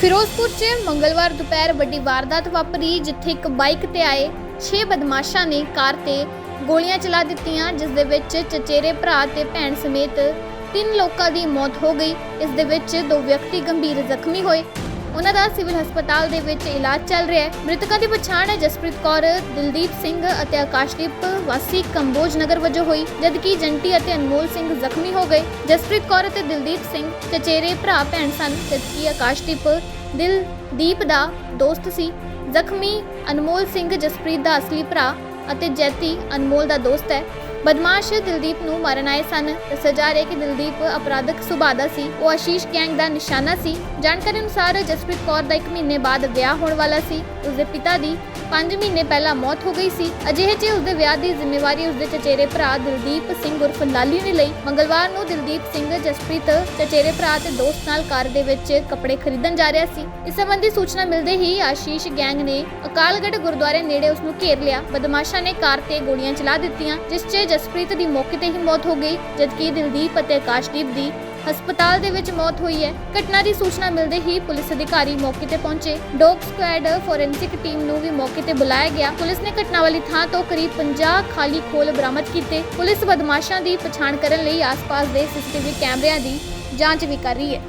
ਫਿਰੋਜ਼ਪੁਰ 'ਚ ਮੰਗਲਵਾਰ ਦੁਪਹਿਰ ਵੱਡੀ ਵਾਰਦਾਤ ਵਾਪਰੀ, ਜਿੱਥੇ ਇੱਕ ਬਾਈਕ ਤੇ ਆਏ 6 ਬਦਮਾਸ਼ਾਂ ਨੇ ਕਾਰ ਤੇ ਗੋਲੀਆਂ ਚਲਾ ਦਿੱਤੀਆਂ, ਜਿਸ ਦੇ ਵਿੱਚ ਚਚੇਰੇ ਭਰਾ ਤੇ ਭੈਣ ਸਮੇਤ ਤਿੰਨ ਲੋਕਾਂ ਦੀ ਮੌਤ ਹੋ ਗਈ। ਇਸ ਦੇ ਵਿੱਚ ਦੋ ਵਿਅਕਤੀ ਗੰਭੀਰ ਜ਼ਖਮੀ ਹੋਏ। ਉਹਨਾਂ ਦਾ ਸਿਵਲ ਹਸਪਤਾਲ ਦੇ ਵਿੱਚ ਇਲਾਜ ਚੱਲ ਰਿਹਾ ਹੈ। ਮ੍ਰਿਤਕਾਂ ਦੀ ਪਛਾਣ ਜਸਪ੍ਰੀਤ ਕੌਰ, ਦਿਲਦੀਪ ਸਿੰਘ ਅਤੇ ਆਕਾਸ਼ਦੀਪ ਵਾਸੀ ਕੰਬੋਜ ਨਗਰ ਵਜੋਂ ਹੋਈ, ਜਦਕਿ ਜੰਟੀ ਅਤੇ ਅਨਮੋਲ ਸਿੰਘ ਜ਼ਖਮੀ ਹੋ ਗਏ। ਜਸਪ੍ਰੀਤ ਕੌਰ ਅਤੇ ਦਿਲਦੀਪ ਸਿੰਘ ਚਚੇਰੇ ਭਰਾ ਭੈਣ ਸਨ, ਜਦਕਿ ਆਕਾਸ਼ਦੀਪ ਦਿਲਦੀਪ ਦਾ ਦੋਸਤ ਸੀ। ਜ਼ਖਮੀ ਅਨਮੋਲ ਸਿੰਘ ਜਸਪ੍ਰੀਤ ਦਾ ਅਸਲੀ ਭਰਾ ਅਤੇ ਜੈਤੀ ਅਨਮੋਲ ਦਾ ਦੋਸਤ ਹੈ। ਬਦਮਾਸ਼ ਦਿਲਦੀਪ ਨੂੰ ਮਾਰਨ ਆਏ ਸਨ। ਦੱਸਿਆ ਜਾ ਰਿਹਾ ਕਿ ਦਿਲਦੀਪ ਅਪਰਾਧਕ ਸੁਭਾਅ ਦਾ ਸੀ। ਉਹ ਆਸ਼ੀਸ਼ ਗੈਂਗ ਦਾ ਨਿਸ਼ਾਨਾ ਸੀ। ਜਾਣਕਾਰੀ ਅਨੁਸਾਰ ਜਸਪ੍ਰੀਤ ਕੌਰ ਦਾ 1 ਮਹੀਨੇ ਬਾਅਦ ਵਿਆਹ ਹੋਣ ਵਾਲਾ ਸੀ। ਉਸਦੇ ਪਿਤਾ ਦੀ 5 ਮਹੀਨੇ ਪਹਿਲਾਂ ਮੌਤ ਹੋ ਗਈ ਸੀ। ਅਜਿਹੇ 'ਚ ਉਸਦੇ ਵਿਆਹ ਦੀ ਜ਼ਿੰਮੇਵਾਰੀ ਉਸਦੇ ਚਚੇਰੇ ਭਰਾ ਦਿਲਦੀਪ ਸਿੰਘ ਉਰਫ ਲਾਲੀ ਨੇ ਲਈ। ਮੰਗਲਵਾਰ ਨੂੰ ਦਿਲਦੀਪ ਸਿੰਘ, ਜਸਪ੍ਰੀਤ ਚਚੇਰੇ ਭਰਾ ਤੇ ਦੋਸਤ ਨਾਲ ਕਾਰ ਦੇ ਵਿੱਚ ਕੱਪੜੇ ਖਰੀਦਣ ਜਾ ਰਿਹਾ ਸੀ। ਇਸ ਸੰਬੰਧੀ ਸੂਚਨਾ ਮਿਲਦੇ ਹੀ ਆਸ਼ੀਸ਼ ਗੈਂਗ ਨੇ ਅਕਾਲਗੜ੍ਹ ਗੁਰਦੁਆਰੇ ਨੇੜੇ ਉਸ ਨੂੰ ਘੇਰ ਲਿਆ। ਬਦਮਾਸ਼ਾਂ ਨੇ ਕਾਰ ਤੇ ਗੋਲੀਆਂ ਚਲਾ ਦਿੱਤੀਆਂ, ਜਿਸ 'ਚ ਜਸਪ੍ਰੀਤ ਦੀ ਮੌਕੇ ਤੇ ਹੀ ਮੌਤ ਹੋ ਗਈ, ਜਦਕਿ ਦਿਲਦੀਪ ਅਤੇ ਆਕਾਸ਼ਦੀਪ ਦੀ ਹਸਪਤਾਲ ਦੇ ਵਿੱਚ ਮੌਤ ਹੋਈ ਹੈ। ਘਟਨਾ ਦੀ ਸੂਚਨਾ ਮਿਲਦੇ ਹੀ ਪੁਲਿਸ ਅਧਿਕਾਰੀ ਮੌਕੇ ਤੇ ਪਹੁੰਚੇ। ਡੌਗ ਸਕੁਐਡ ਫੋਰੈਂਸਿਕ ਟੀਮ ਨੂੰ ਵੀ ਮੌਕੇ ਤੇ ਬੁਲਾਇਆ ਗਿਆ। ਪੁਲਿਸ ਨੇ ਘਟਨਾ ਵਾਲੀ ਥਾਂ ਤੋਂ ਕਰੀਬ 50 ਖਾਲੀ ਖੋਲ ਬਰਾਮਦ ਕੀਤੇ। ਪੁਲਿਸ ਬਦਮਾਸ਼ਾਂ ਦੀ ਪਛਾਣ ਕਰਨ ਲਈ ਆਸ-ਪਾਸ ਦੇ ਸੀਸੀਟੀਵੀ ਕੈਮਰਿਆਂ ਦੀ ਜਾਂਚ ਵੀ ਕਰ ਰਹੀ ਹੈ।